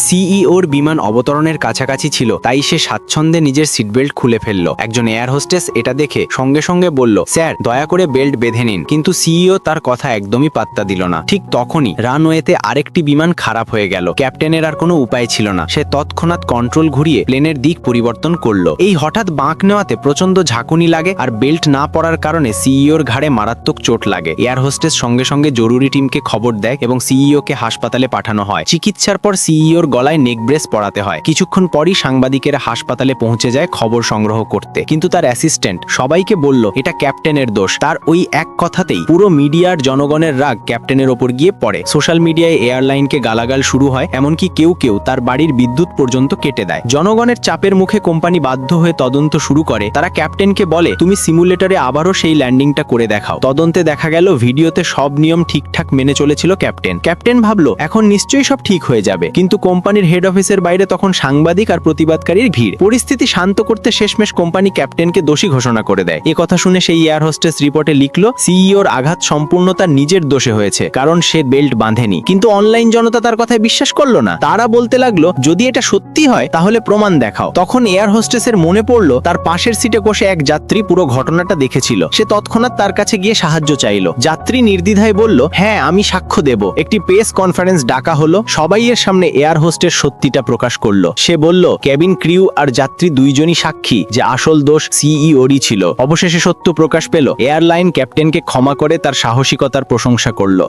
সিইওর বিমান অবতরণের কাছাকাছি ছিল, তাই সে স্বাচ্ছন্দ্যে নিজের সিট বেল্ট খুলে ফেলল। একজন এয়ার হোস্টেস এটা দেখে সঙ্গে সঙ্গে বলল, স্যার, দয়া করে বেল্ট বেঁধে নিন। কিন্তু সিইও তার কথা একদমই পাত্তা দিল না। ঠিক তখনই রানওয়েতে আরেকটি বিমান খারাপ হয়ে গেল। ক্যাপ্টেনের আর কোনো উপায় ছিল না। সে তৎক্ষণাৎ কন্ট্রোল ঘুরিয়ে প্লেনের দিক পরিবর্তন করল। এই হঠাৎ বাঁক নেওয়াতে প্রচণ্ড ঝাঁকুনি লাগে আর বেল্ট না পড়ার কারণে সিইওর ঘাড়ে মারাত্মক চোট লাগে। এয়ার হোস্টেস সঙ্গে সঙ্গে জরুরি টিমকে খবর দেয় এবং সিইওকে হাসপাতালে পাঠানো হয়। চিকিৎসার পর সিইওর গলায় নেক ব্রেস পরাতে হয়। কিছুক্ষণ পরই সাংবাদিকেরা হাসপাতালে পৌঁছে যায় খবর সংগ্রহ করতে। কিন্তু তার অ্যাসিস্ট্যান্ট সবাইকে বলল, এটা ক্যাপ্টেনের দোষ। তার ওই এক কথাতেই পুরো মিডিয়ার জনগণের রাগ ক্যাপ্টেনের ওপর গিয়ে পড়ে। সোশ্যাল মিডিয়ায় এয়ারলাইনকে গালাগাল শুরু হয়, এমনকি কেউ কেউ তার বাড়ির বিদ্যুৎ পর্যন্ত কেটে দেয়। জনগণের চাপের মুখে কোম্পানি বাধ্য হয়ে তদন্ত শুরু করে। তারা ক্যাপ্টেনকে বলে, তুমি সিমুলেটরে আবারও সেই ল্যান্ডিংটা করে দেখাও। তদন্তে দেখা গেল, ভিডিওতে সব নিয়ম ঠিকঠাক মেনে চলেছিল ক্যাপ্টেন। ক্যাপ্টেন ভাবলো, এখন নিশ্চয়ই সব ঠিক হয়ে যাবে। কিন্তু কোম্পানির হেড অফিসের বাইরে তখন সাংবাদিক আর প্রতিবাদকারীর ভিড়। পরিস্থিতি শান্ত করতে শেষমেশ কোম্পানি ক্যাপ্টেনকে দোষী ঘোষণা করে দেয়। এ কথা শুনে সেই এয়ার হোস্টেস রিপোর্টে লিখলো সিইওর আঘাত সম্পূর্ণ তার নিজের দোষে হয়েছে, কারণ সে বেল্ট বাঁধেনি। কিন্তু অনলাইন জনতা তার কথায় বিশ্বাস করল না। তারা বলতে লাগল, যদি এটা সত্যি হয়, তাহলে প্রমাণ দেখাও। তখন এয়ার হোস্টেসের মনে পড়ল, তার পাশের সিটে বসে এক যাত্রী পুরো ঘটনাটা দেখেছিল। সে তৎক্ষণাৎ তার কাছে গিয়ে সাহায্য চাইলো। যাত্রী নির্দ্বিধায় বলল হ্যাঁ আমি সাক্ষ্য দেব। একটি প্রেস কনফারেন্স ডাকা হলো। সবাই এর সামনে এয়ার হোস্টের সত্যিটা প্রকাশ করল। সে বলল ক্যাবিন ক্রিউ আর যাত্রী দুইজনই সাক্ষী, যে আসল দোষ সিইওরই ছিল। অবশেষে সত্য প্রকাশ পেল, এয়ারলাইন ক্যাপ্টেনকে ক্ষমা করে তার সাহসিকতার প্রশংসা করল।